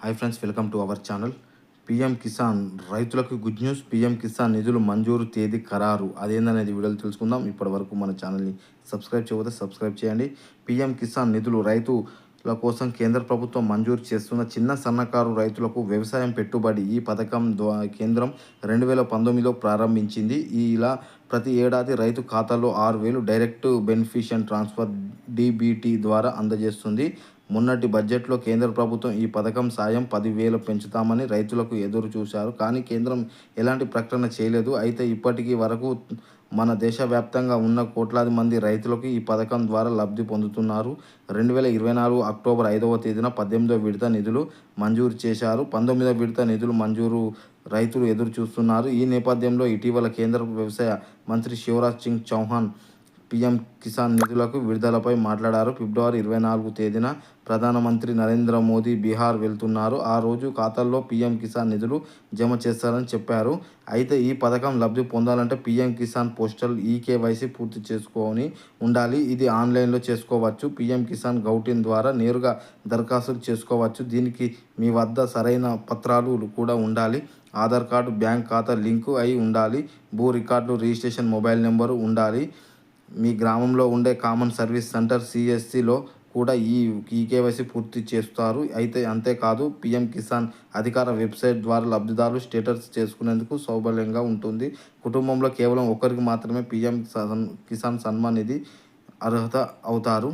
Hi friends welcome to our channel. PM Kisan రైతులకు good news. PM Kisan నిధులు మంజూరు తేదీ ఖరారు. అదేందనేది వీడియోలు తెలుసుకుందాం. ఇప్పటి వరకు మన ఛానల్ని సబ్స్క్రైబ్ చేయకపోతే సబ్స్క్రైబ్ చేయండి. పిఎం కిసాన్ నిధులు రైతు కోసం కేంద్ర ప్రభుత్వం మంజూరు చేస్తున్న చిన్న సన్నకారు రైతులకు వ్యవసాయం పెట్టుబడి ఈ పథకం ద్వారా కేంద్రం రెండు వేల పంతొమ్మిదిలో ప్రారంభించింది. ఇలా ప్రతి ఏడాది రైతు ఖాతాలో ఆరు వేలు డైరెక్ట్ బెనిఫిషియన్ ట్రాన్స్ఫర్ డీబీటీ ద్వారా అందజేస్తుంది. మొన్నటి బడ్జెట్లో కేంద్ర ప్రభుత్వం ఈ పథకం సాయం పదివేలు పెంచుతామని రైతులకు ఎదురు చూశారు కానీ కేంద్రం ఎలాంటి ప్రకటన చేయలేదు. అయితే ఇప్పటికీ వరకు మన దేశవ్యాప్తంగా ఉన్న కోట్లాది మంది రైతులకు ఈ పథకం ద్వారా లబ్ధి పొందుతున్నారు. రెండు వేల ఇరవై నాలుగు అక్టోబర్ ఐదవ తేదీన పద్దెనిమిదో విడత నిధులు మంజూరు చేశారు. పంతొమ్మిదవ విడత నిధులు మంజూరు రైతులు ఎదురు చూస్తున్నారు ఈ నేపథ్యంలో ఇటీవల కేంద్ర వ్యవసాయ మంత్రి శివరాజ్ సింగ్ చౌహాన్ పీఎం కిసాన్ నిధులకు విడుదలపై మాట్లాడారు. ఫిబ్రవరి ఇరవై నాలుగు తేదీన ప్రధానమంత్రి నరేంద్ర మోదీ బీహార్ వెళ్తున్నారు. ఆ రోజు ఖాతాల్లో పీఎం కిసాన్ నిధులు జమ చేస్తారని చెప్పారు. అయితే ఈ పథకం లబ్ధి పొందాలంటే పీఎం కిసాన్ పోస్టల్ ఈకేవైసీ పూర్తి చేసుకొని ఉండాలి. ఇది ఆన్లైన్లో చేసుకోవచ్చు. పీఎం కిసాన్ గౌటిన్ ద్వారా నేరుగా దరఖాస్తు చేసుకోవచ్చు. దీనికి మీ వద్ద సరైన పత్రాలు కూడా ఉండాలి. ఆధార్ కార్డు బ్యాంక్ ఖాతా లింకు అయి ఉండాలి. భూ రికార్డు రిజిస్ట్రేషన్ మొబైల్ నెంబరు ఉండాలి. మీ గ్రామంలో ఉండే కామన్ సర్వీస్ సెంటర్ సిఎస్సిలో కూడా ఈ ఈకేవైసీ పూర్తి చేస్తారు. అయితే అంతేకాదు పిఎం కిసాన్ అధికార వెబ్సైట్ ద్వారా లబ్ధిదారులు స్టేటస్ చేసుకునేందుకు సౌబల్యంగా ఉంటుంది. కుటుంబంలో కేవలం ఒకరికి మాత్రమే పిఎం కిసాన్ సన్మాన్ నిధి అర్హత అవుతారు.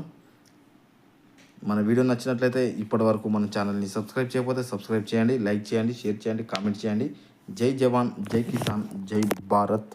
మన వీడియో నచ్చినట్లయితే ఇప్పటి వరకు మన ఛానల్ని సబ్స్క్రైబ్ చేయకపోతే సబ్స్క్రైబ్ చేయండి లైక్ చేయండి షేర్ చేయండి కామెంట్ చేయండి. జై జవాన్ జై కిసాన్ జై భారత్.